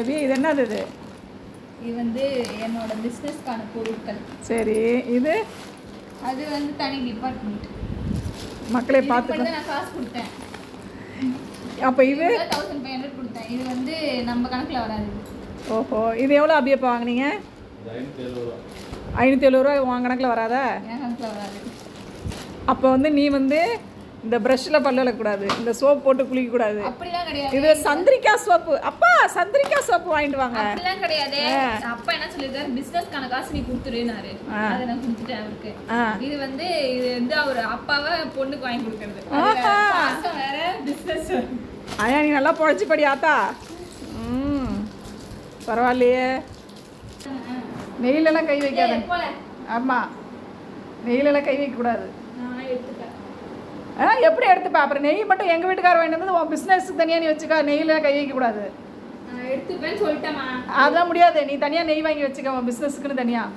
அபி இது என்னது இது? இது வந்து என்னோட பிஸ்னஸ்க்கான பொருட்கள். சரி இது? அது வந்து தனி டிபார்ட்மெண்ட் மக்களே மட்டும் நான் காசு கொடுத்தேன். அப்போ இது? தௌசண்ட் ஃபைவ் ஹண்ட்ரட் கொடுத்தேன். இது வந்து நம்ம கணக்கில் வராது. ஓஹோ இது எவ்வளோ வாங்குனீங்க ஐநூற்றி எழுபது ரூபா ஐநூற்றி எழுபது ரூபா உன் கணக்கில் வராதா? என் கணக்கில் வராது. அப்போ வந்து நீ வந்து இந்த ப்ரஷ்ஷில் பல்லு விளக்கக்கூடாது இந்த சோப் போட்டு குளிக்கக்கூடாது. இது சந்திரிக்கா சோப்பு அப்பா சந்திரிக்கா சோப்பு வாங்கிட்டு வாங்க. அப்படிலாம் கிடையாது. அப்பா என்ன சொல்லிருக்காரு பிசினஸ்க்கான காசு நீ கொடுத்துருனாரு. அதை நான் கொடுத்துட்டேன் அவருக்கு. இது வந்து இது வந்து அவர் அப்பாவை பொண்ணுக்கு வாங்கி கொடுக்கறது. வேற. பிசினஸ் ஐயா நீ நல்லா பொழைச்சிப்படி ஆத்தா. ம். பரவாயில்லையே. நெய்லெல்லாம் கை வைக்காத. ஆமாம் நெய்லெல்லாம் கை வைக்கக்கூடாது. எப்படி எடுத்துப்பா? அப்புறம் நெய் மட்டும் எங்கள் வீட்டுக்கார வாங்கிட்டு வந்து உன் பிஸ்னஸ்க்கு தனியாக நீ வச்சுக்கா நெய்யில் கை வைக்கக்கூடாது அதெல்லாம் முடியாது. நீ தனியாக நெய் வாங்கி வச்சுக்க உன் பிஸ்னஸுக்குன்னு தனியாக